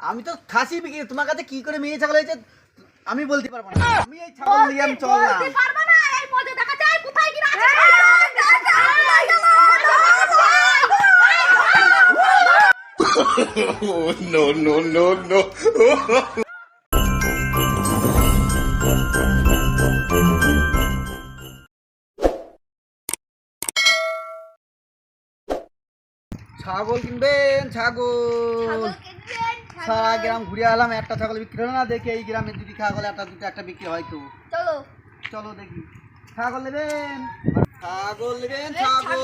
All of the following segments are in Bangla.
আমি তো খাসি বিক্রি তোমার কাছে কি করে মেয়ে ছাগল হয়েছে আমি বলতে পারব না। আমি এই ছাগল নিয়ে আমি চললাম। বলতে পারব না এই মধ্যে দেখা যায় কোথায় কি আছে? no, no, no, no. ছাগল কিনবেন ছাগল। সারা গ্রাম ঘুরে এলাম একটা ছাগল বিক্রি হলো না দেখি এই গ্রামে দুটি ছাগল একটা দুটো একটা বিক্রি হয় তো। চলো। চলো দেখি। ছাগল নেবেন? ছাগল নেবেন ছাগল।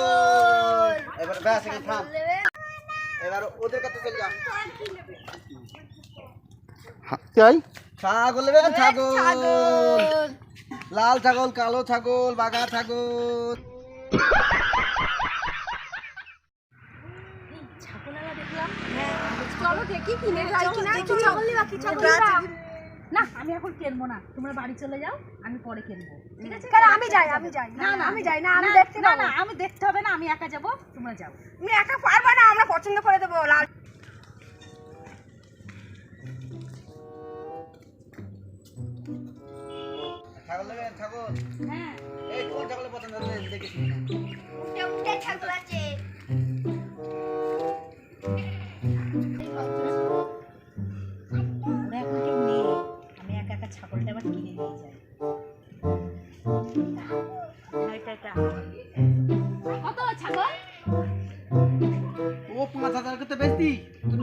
এবার ব্যাস এখানে থাম। এবার ওদের কাছে চলে যা। চাই ছাগল নেবেন ছাগল! লাল ছাগল কালো ছাগল বাঘা ছাগল! ছাগলালা দেখলাম। চলো দেখি কিনে যাই কিনা। একটু ছাগল নিবা কি ছাগল না আমি এখন কিনবো না। তোমরা বাড়ি চলে যাও আমি পরে কিনবো। ঠিক আছে? কারণ আমি যাই আমি যাই। না না আমি যাই না আমি দেখতে না না আমি দেখতে হবে না আমি একা যাব তোমরা যাও। তুমি একা পারবে না আমরা পছন্দ করে দেবো লাল। ছাগল ছাগল। হ্যাঁ। এই কোন ছাগলের পছন্দ হচ্ছে দেখি ছাগল আছে।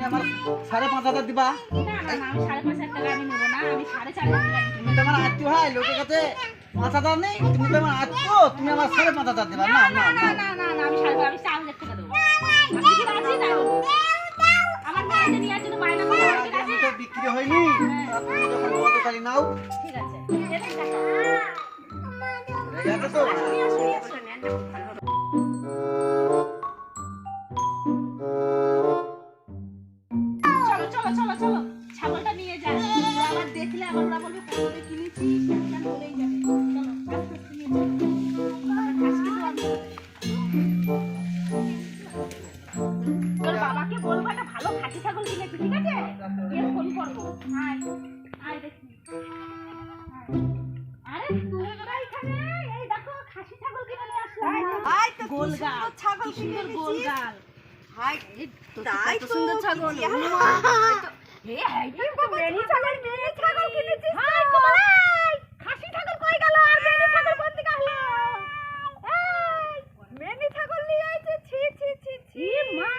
তুমি আমার সাড়ে পাঁচ হাজার দিবা। না না আমি সাড়ে পাঁচ হাজার টাকা আমি নেব না আমি সাড়ে চার হাজার তুমি তো আমার আত্মীয় হয় লোকের কাছে পাঁচ হাজার নেই তুমি তো আমার আত্মীয় তুমি আমার সাড়ে পাঁচ হাজার দিবা। না না না। না না আমি সাড়ে আমি চার হাজার টাকা দেবো। আপনি কি রাজি না আমার মেয়েকে নিয়ে জন্য বায়না করে কি রাজি আমি তো বিক্রি হয়নি। তুমি যখন বলতে পারি নাও। ঠিক আছে ঠিক আছে তো? খাসি ছাগল কিনেছি ঠিক আছে গিয়ে ফোন করব আয় আয় দেখি আরে তোমরা এখানে এই দেখো খাসি ছাগল কিনে নিয়ে আসো আই তো গোলগাল ছাগল সুন্দর গোলগাল হাই তাই তো সুন্দর ছাগল হ্যাঁ মেনি ছাগল কিনেছিস হাই কোলাই খাসি ছাগল কই গেল আর মেনি ছাগল কোন দিকে হলো এই মেনি ছাগল নিয়ে আইছে ছি ছি ছি ছি মা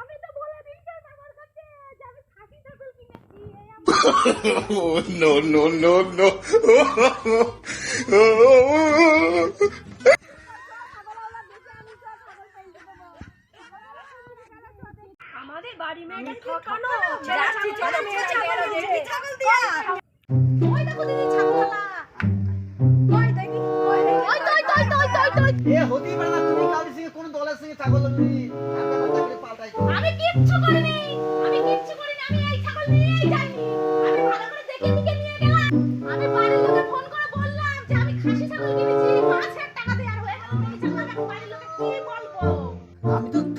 আমি তো বলে দিয়েছি আমার কাছে যে আমি খাসি ছাগল কিনেছি এই আমার Oh, no, no, no, no. আমাদের বাড়ি মেয়েটা ঠকানো যাচ্ছি চলো মেয়ে ছাগল দেখি ছাগল দিয়া ওই দেখো দিদি ছাগলওয়ালা কই দেখি ওই ওই ওই ওই ওই ওই। এ হতেই পারে না তুমি কাউরির সঙ্গে কোনো দলের সঙ্গে ছাগল আমি কিচ্ছু করিনি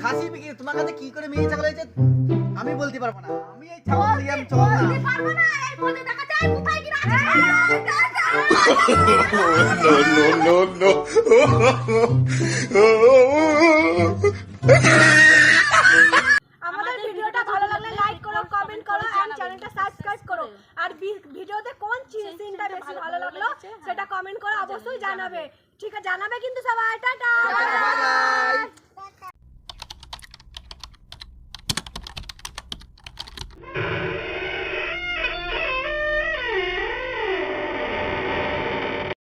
খাসি বিক্রি তোমার কাছে কি করে মেয়ে ছাগল হয়েছে আমি বলতে পারব না। আমি এই ছাগল নিয়ে আমি চললাম বলতে পারব না এই মধ্যে দেখা যায় কোথায় কি আছে no, no, no, no. আমাদের ভিডিওটা ভালো লাগলে লাইক করো কমেন্ট করো আর চ্যানেলটা সাবস্ক্রাইব করো। আর ভি- ভিডিওতে কোন সিনটা বেশি ভালো লাগল সেটা কমেন্ট করে অবশ্যই জানাবে। ঠিক আছে জানাবে কিন্তু সবাই। টাটা!